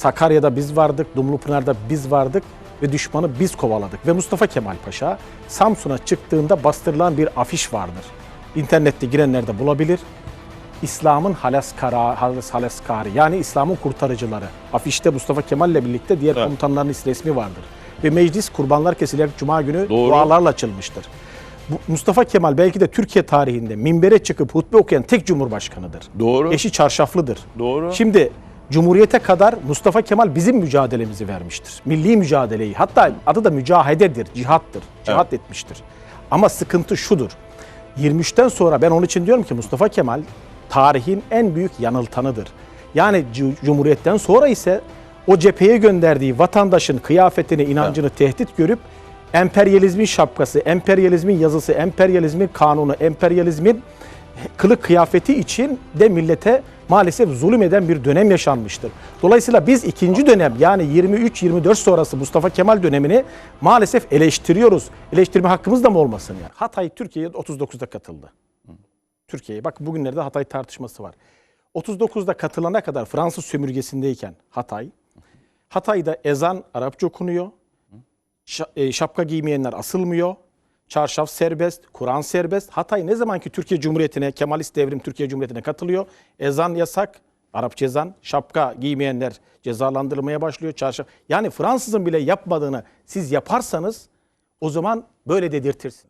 Sakarya'da biz vardık, Dumlupınar'da biz vardık ve düşmanı biz kovaladık. Ve Mustafa Kemal Paşa Samsun'a çıktığında bastırılan bir afiş vardır. İnternette girenler de bulabilir. İslam'ın halaskara, halas, halaskari yani İslam'ın kurtarıcıları. Afişte Mustafa Kemal ile birlikte diğer Evet. komutanların resmi vardır. Ve meclis kurbanlar kesilerek Cuma günü Doğru. dualarla açılmıştır. Mustafa Kemal belki de Türkiye tarihinde minbere çıkıp hutbe okuyan tek cumhurbaşkanıdır. Doğru. Eşi çarşaflıdır. Doğru. Şimdi Cumhuriyete kadar Mustafa Kemal bizim mücadelemizi vermiştir. Milli mücadeleyi. Hatta adı da mücahededir, cihattır. Cihat etmiştir. Ama sıkıntı şudur. 23'ten sonra ben onun için diyorum ki Mustafa Kemal tarihin en büyük yanıltanıdır. Yani cu- Cumhuriyet'ten sonra ise o cepheye gönderdiği vatandaşın kıyafetini, inancını tehdit görüp emperyalizmin şapkası, emperyalizmin yazısı, emperyalizmin kanunu, emperyalizmin kılık kıyafeti için de millete maalesef zulüm eden bir dönem yaşanmıştır. Dolayısıyla biz ikinci dönem yani 23-24 sonrası Mustafa Kemal dönemini maalesef eleştiriyoruz. Eleştirme hakkımız da mı olmasın yani? Hatay Türkiye'ye 39'da katıldı. Türkiye'ye bak bugünlerde Hatay tartışması var. 39'da katılana kadar Fransız sömürgesindeyken Hatay, Hatay'da ezan Arapça okunuyor. E, şapka giymeyenler asılmıyor. Çarşaf serbest, Kur'an serbest. Hatay ne zamanki Türkiye Cumhuriyeti'ne, Kemalist devrim Türkiye Cumhuriyeti'ne katılıyor. Ezan yasak, Arapça ezan, şapka giymeyenler cezalandırılmaya başlıyor. Çarşaf. Yani Fransızın bile yapmadığını siz yaparsanız o zaman böyle dedirtirsin.